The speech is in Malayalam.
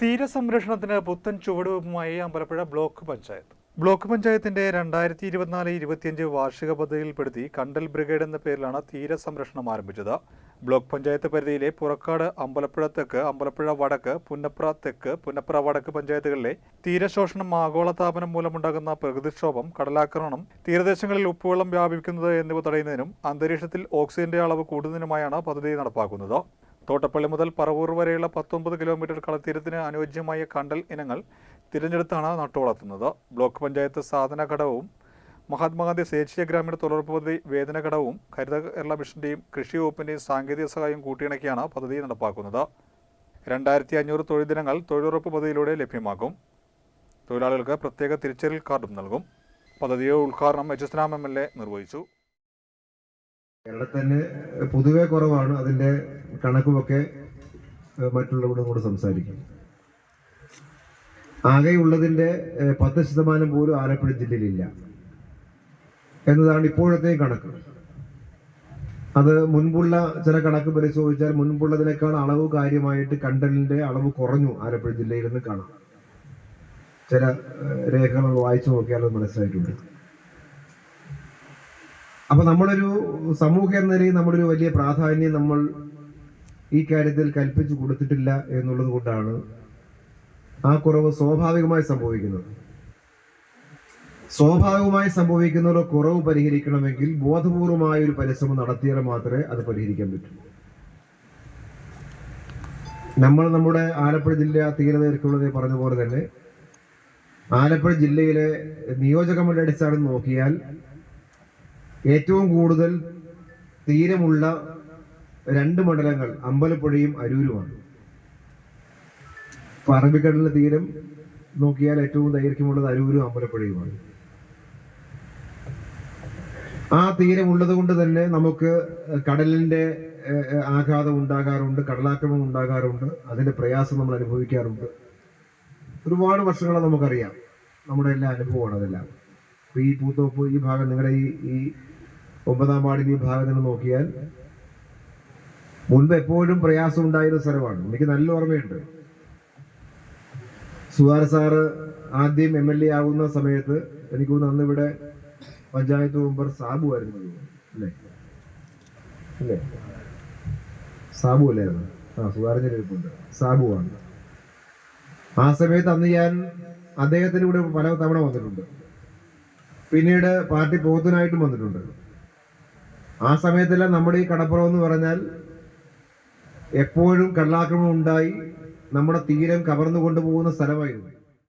തീരസംരക്ഷണത്തിന് പുത്തൻ ചുവടുവെപ്പുമായി അമ്പലപ്പുഴ ബ്ലോക്ക് പഞ്ചായത്ത്. ബ്ലോക്ക് പഞ്ചായത്തിന്റെ രണ്ടായിരത്തി ഇരുപത്തിനാല് ഇരുപത്തിയഞ്ച് വാർഷിക പദ്ധതിയിൽപ്പെടുത്തി കണ്ടൽ ബ്രിഗേഡ് എന്ന പേരിലാണ് തീരസംരക്ഷണം ആരംഭിച്ചത്. ബ്ലോക്ക് പഞ്ചായത്ത് പരിധിയിലെ പുറക്കാട് അമ്പലപ്പുഴ തെക്ക് അമ്പലപ്പുഴ വടക്ക് പുന്നപ്ര തെക്ക് പുന്നപ്ര വടക്ക് പഞ്ചായത്തുകളിലെ തീരശോഷണം ആഗോളതാപനം മൂലമുണ്ടാകുന്ന പ്രകൃതിക്ഷോഭം കടലാക്രമണം തീരദേശങ്ങളിൽ ഉപ്പുവെള്ളം വ്യാപിക്കുന്നത് എന്നിവ തടയുന്നതിനും അന്തരീക്ഷത്തിൽ ഓക്സിജന്റെ അളവ് കൂടുന്നതിനുമായാണ് പദ്ധതി നടപ്പാക്കുന്നത്. തോട്ടപ്പള്ളി മുതൽ പറവൂർ വരെയുള്ള പത്തൊമ്പത് കിലോമീറ്റർ കളത്തീരത്തിന് അനുയോജ്യമായ കണ്ടൽ ഇനങ്ങൾ തിരഞ്ഞെടുത്താണ് നട്ടുവളർത്തുന്നത് ബ്ലോക്ക് പഞ്ചായത്ത് സാധന ഘടകവും മഹാത്മാഗാന്ധി ദേശീയ ഗ്രാമീണ തൊഴിലുറപ്പ് പദ്ധതി വേദന ഘടകവും ഹരിത കേരള മിഷന്റെയും കൃഷി വകുപ്പിന്റെയും സാങ്കേതിക സഹായം കൂട്ടിയിണക്കിയാണ് പദ്ധതി നടപ്പാക്കുന്നത്. രണ്ടായിരത്തി അഞ്ഞൂറ് തൊഴിൽ ദിനങ്ങൾ തൊഴിലുറപ്പ് പദ്ധതിയിലൂടെ ലഭ്യമാക്കും തൊഴിലാളികൾക്ക് പ്രത്യേക തിരിച്ചറിയൽ കാർഡും നൽകും. പദ്ധതിയുടെ ഉദ്ഘാടനം H S Ram M L A നിർവഹിച്ചു. കേരളത്തിന് പൊതുവെ കുറവാണ്. അതിന്റെ കണക്കുമൊക്കെ മറ്റുള്ളവരോട് കൂടെ സംസാരിക്കും. ആകെയുള്ളതിന്റെ ഏഹ്, പത്ത് ശതമാനം പോലും ആലപ്പുഴ ജില്ലയിലില്ല. എന്നതാണ് ഇപ്പോഴത്തെ കണക്ക്. അത് മുൻപുള്ള ചില കണക്ക് പരിശോധിച്ചാൽ മുൻപുള്ളതിനേക്കാൾ അളവ് കാര്യമായിട്ട് കണ്ടലിന്റെ അളവ് കുറഞ്ഞു ആലപ്പുഴ ജില്ലയിൽ നിന്ന് കാണാം. ചില രേഖകൾ വായിച്ചു നോക്കിയാൽ മനസ്സിലായിട്ടുണ്ട്. അപ്പൊ നമ്മളൊരു സമൂഹം എന്ന നിലയിൽ നമ്മളൊരു വലിയ പ്രാധാന്യം നമ്മൾ ഈ കാര്യത്തിൽ കൽപ്പിച്ചു കൊടുത്തിട്ടില്ല എന്നുള്ളത് കൊണ്ടാണ് ആ കുറവ് സ്വാഭാവികമായി സംഭവിക്കുന്നത്. സ്വാഭാവികമായി സംഭവിക്കുന്ന ഒരു കുറവ് പരിഹരിക്കണമെങ്കിൽ ബോധപൂർവമായ ഒരു പരിശ്രമം നടത്തിയാൽ മാത്രമേ അത് പരിഹരിക്കാൻ പറ്റൂ. നമ്മൾ നമ്മുടെ ആലപ്പുഴ ജില്ല തീരദൈർഘ്യമുള്ളത് പറഞ്ഞ പോലെ തന്നെ ആലപ്പുഴ ജില്ലയിലെ നിയോജകമണ്ഡല അടിസ്ഥാനം നോക്കിയാൽ ഏറ്റവും കൂടുതൽ തീരമുള്ള രണ്ട് മണ്ഡലങ്ങൾ അമ്പലപ്പുഴയും അരൂരുമാണ്. പറമ്പിക്കടലിലെ തീരം നോക്കിയാൽ ഏറ്റവും ദൈർഘ്യമുള്ളത് അരൂരും അമ്പലപ്പുഴയുമാണ്. ആ തീരമുള്ളത് കൊണ്ട് തന്നെ നമുക്ക് കടലിന്റെ ആഘാതം ഉണ്ടാകാറുണ്ട് കടലാക്രമണം ഉണ്ടാകാറുണ്ട് അതിന്റെ പ്രയാസം നമ്മൾ അനുഭവിക്കാറുണ്ട്. ഒരുപാട് വർഷങ്ങളെ നമുക്കറിയാം. നമ്മുടെ എല്ലാ അനുഭവമാണ് അതെല്ലാം. ഈ പൂത്തോപ്പ് ഈ ഭാഗം നിങ്ങളുടെ ഈ ഈ ഒമ്പതാം വാർഡിൽ ഈ ഭാഗം നിങ്ങൾ നോക്കിയാൽ മുൻപ് എപ്പോഴും പ്രയാസം ഉണ്ടായിരുന്ന സ്ഥലമാണ്. എനിക്ക് നല്ല ഓർമ്മയുണ്ട്. സുഹാർ സാറ് ആദ്യം എം എൽ എ ആകുന്ന സമയത്ത് എനിക്ക് അന്ന് ഇവിടെ പഞ്ചായത്ത് മെമ്പർ സാബു ആയിരുന്നു. അല്ലേ? അല്ലേ? സാബു അല്ലായിരുന്നു? ആ സുഹാറിന്റെ ഇരിപ്പുണ്ട് സാബു ആണ്. ആ സമയത്ത് അന്ന് ഞാൻ അദ്ദേഹത്തിന് കൂടെ പല തവണ വന്നിട്ടുണ്ട്. പിന്നീട് പാർട്ടി പോകത്തിനായിട്ടും വന്നിട്ടുണ്ട്. ആ സമയത്തെല്ലാം നമ്മുടെ ഈ കടപ്പുറം എന്ന് പറഞ്ഞാൽ എപ്പോഴും കള്ളാക്രമണം ഉണ്ടായി. നമ്മുടെ തീരം കവർന്നു കൊണ്ടുപോകുന്ന സ്ഥലമായിരുന്നു.